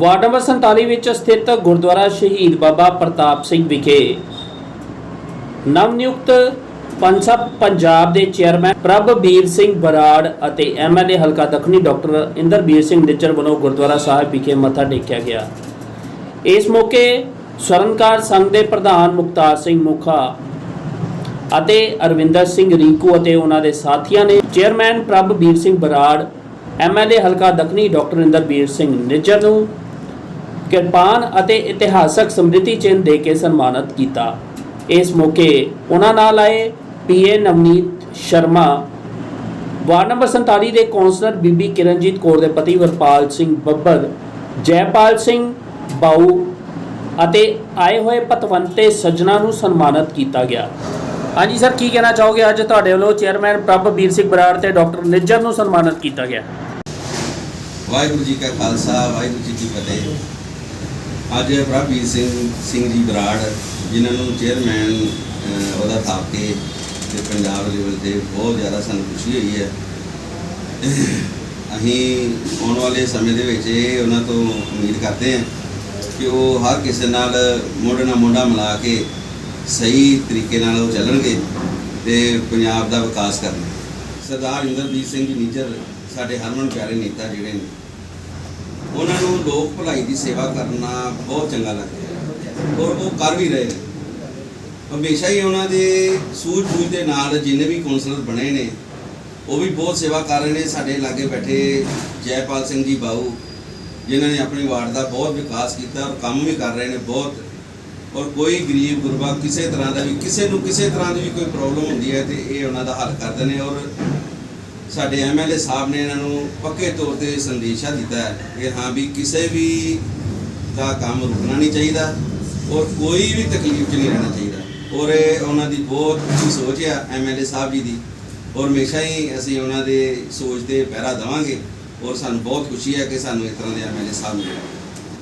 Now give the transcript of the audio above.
Ward number 47 ਵਿੱਚ ਸਥਿਤ ਗੁਰਦੁਆਰਾ ਸ਼ਹੀਦ ਬਾਬਾ ਪ੍ਰਤਾਪ ਸਿੰਘ ਵਿਖੇ ਨਵਨਿਯੁਕਤ ਪੰਸਾ ਪੰਜਾਬ ਦੇ ਚੇਅਰਮੈਨ ਪ੍ਰਭਬੀਰ ਸਿੰਘ ਬਰਾੜ ਅਤੇ ਐਮਐਲਏ ਹਲਕਾ ਦੱਖਣੀ ਡਾਕਟਰ ਇੰਦਰਬੀਰ ਸਿੰਘ ਨਿੱਜਰ ਵੱਲੋਂ ਗੁਰਦੁਆਰਾ ਸਾਹਿਬ ਵਿਖੇ ਮੱਥਾ ਟੇਕਿਆ ਗਿਆ। ਇਸ ਮੌਕੇ ਸਵਰਨਕਾਰ ਸੰਘ ਦੇ ਪ੍ਰਧਾਨ ਮੁਖਤਾਰ ਸਿੰਘ ਮੁਖਾ ਅਤੇ ਅਰਵਿੰਦਰ ਸਿੰਘ ਰੀਕੂ ਅਤੇ ਉਹਨਾਂ ਦੇ ਸਾਥੀਆਂ ਨੇ ਚੇਅਰਮੈਨ ਪ੍ਰਭਬੀਰ ਸਿੰਘ ਬਰਾੜ ਐਮਐਲਏ ਹਲਕਾ ਦੱਖਣੀ ਡਾਕਟਰ ਇੰਦਰਬੀਰ ਸਿੰਘ ਨਿੱਜਰ ਨੂੰ ਕਿਰਪਾਨ ਅਤੇ ਇਤਿਹਾਸਕ ਸਮ੍ਰਿਤੀ ਚਿੰਨ੍ਹ ਦੇ ਕੇ ਸਨਮਾਨਿਤ ਕੀਤਾ। ਇਸ ਮੌਕੇ ਉਹਨਾਂ ਨਾਲ ਆਏ PA Navneet Sharma, ward number 47 ਦੇ ਕੌਂਸਲਰ ਬੀਬੀ ਕਿਰਨਜੀਤ ਕੌਰ ਦੇ ਪਤੀ ਵਰਪਾਲ ਸਿੰਘ ਬੱਬਰ, ਜੈਪਾਲ ਸਿੰਘ ਬਾਊ ਅਤੇ ਆਏ ਹੋਏ ਪਤਵੰਤੇ ਸੱਜਣਾ ਨੂੰ ਸਨਮਾਨਿਤ ਕੀਤਾ ਗਿਆ। ਹਾਂਜੀ ਸਰ, ਕੀ ਕਹਿਣਾ ਚਾਹੋਗੇ? ਅੱਜ ਤੁਹਾਡੇ ਵੱਲੋਂ ਚੇਅਰਮੈਨ ਪ੍ਰਭਬੀਰ ਸਿੰਘ ਬਰਾੜ ਤੇ ਡਾਕਟਰ ਨਿੱਜਰ ਨੂੰ ਸਨਮਾਨਿਤ ਕੀਤਾ ਗਿਆ। ਵਾਹਿਗੁਰੂ ਜੀ ਕਾ ਖਾਲਸਾ, ਵਾਹਿਗੁਰੂ ਜੀ ਕੀ ਫਤਿਹ। ਅੱਜ ਪ੍ਰਭਵੀਰ ਸਿੰਘ ਸਿੰਘ ਜੀ ਬਰਾੜ, ਜਿਨ੍ਹਾਂ ਨੂੰ ਚੇਅਰਮੈਨ ਉਹਦਾ ਥਾਪ ਕੇ ਤੇ ਪੰਜਾਬ ਲੈਵਲ ਤੇ ਬਹੁਤ ਜ਼ਿਆਦਾ ਸਾਨੂੰ ਖੁਸ਼ੀ ਹੋਈ ਹੈ। ਅਸੀਂ ਆਉਣ ਵਾਲੇ ਸਮੇਂ ਦੇ ਵਿੱਚ ਇਹ ਉਹਨਾਂ ਤੋਂ ਉਮੀਦ ਕਰਦੇ ਹਾਂ ਕਿ ਉਹ ਹਰ ਕਿਸੇ ਨਾਲ ਮੋਢੇ ਨਾਲ ਮੋਢਾ ਮਿਲਾ ਕੇ ਸਹੀ ਤਰੀਕੇ ਨਾਲ ਉਹ ਚੱਲਣਗੇ ਤੇ ਪੰਜਾਬ ਦਾ ਵਿਕਾਸ ਕਰਨਗੇ। ਸਰਦਾਰ ਇੰਦਰਜੀਤ ਸਿੰਘ ਜੀ ਨੀਜਰ ਸਾਡੇ ਹਰਮਨ ਪਿਆਰੇ ਨੇਤਾ ਜਿਹੜੇ ਨੇ ਉਹਨਾਂ ਨੂੰ ਲੋਕ ਭਲਾਈ ਦੀ ਸੇਵਾ ਕਰਨਾ ਬਹੁਤ ਚੰਗਾ ਲੱਗਦਾ ਹੈ। ਔਰ ਉਹ ਕਰ ਵੀ ਰਹੇ ਨੇ। ਹਮੇਸ਼ਾ ਹੀ ਉਹਨਾਂ ਦੇ ਸੂਝ-ਬੂਝ ਦੇ ਨਾਲ ਜਿੰਨੇ ਵੀ ਕੌਂਸਲਰ ਬਣੇ ਨੇ, ਉਹ ਵੀ ਬਹੁਤ ਸੇਵਾ ਕਰ ਰਹੇ ਨੇ। ਸਾਡੇ ਲਾਗੇ ਬੈਠੇ ਜੈਪਾਲ ਸਿੰਘ ਜੀ ਬਾਊ, ਜਿਨ੍ਹਾਂ ਨੇ ਆਪਣੇ ਵਾਰਡ ਦਾ ਬਹੁਤ ਵਿਕਾਸ ਕੀਤਾ ਔਰ ਕੰਮ ਵੀ ਕਰ ਰਹੇ ਨੇ ਬਹੁਤ। ਔਰ ਕੋਈ ਗਰੀਬ ਗੁਰਬਾ ਕਿਸੇ ਤਰ੍ਹਾਂ ਦਾ ਵੀ, ਕਿਸੇ ਨੂੰ ਕਿਸੇ ਤਰ੍ਹਾਂ ਦੀ ਵੀ ਕੋਈ ਪ੍ਰੋਬਲਮ ਹੁੰਦੀ ਹੈ ਤੇ ਇਹ ਉਹਨਾਂ ਦਾ ਹੱਲ ਕਰਦੇ ਨੇ। ਔਰ ਸਾਡੇ ਐਮਐਲਏ ਸਾਹਿਬ ਨੇ ਇਹਨਾਂ ਨੂੰ ਪੱਕੇ ਤੌਰ ਤੇ ਸੰਦੇਸ਼ਾ ਦਿੱਤਾ ਹੈ ਕਿ ਹਾਂ ਵੀ ਕਿਸੇ ਵੀ ਦਾ ਕੰਮ ਰੁਕਣਾ ਨਹੀਂ ਚਾਹੀਦਾ ਔਰ ਕੋਈ ਵੀ ਤਕਲੀਫ 'ਚ ਨਹੀਂ ਰਹਿਣਾ ਚਾਹੀਦਾ। ਔਰ ਇਹ ਉਹਨਾਂ ਦੀ ਬਹੁਤ ਅੱਛੀ ਸੋਚ ਹੈ ਐਮਐਲਏ ਸਾਹਿਬ ਜੀ ਦੀ। ਔਰ ਹਮੇਸ਼ਾ ਹੀ ਅਸੀਂ ਉਹਨਾਂ ਦੇ ਸੋਚ ਤੇ ਪਹਿਰਾ ਦੇਵਾਂਗੇ। ਔਰ ਸਾਨੂੰ ਬਹੁਤ ਖੁਸ਼ੀ ਹੈ ਕਿ ਸਾਨੂੰ ਇਸ ਤਰ੍ਹਾਂ ਦੇ ਐਮਐਲਏ ਸਾਹਿਬ ਮਿਲੇ।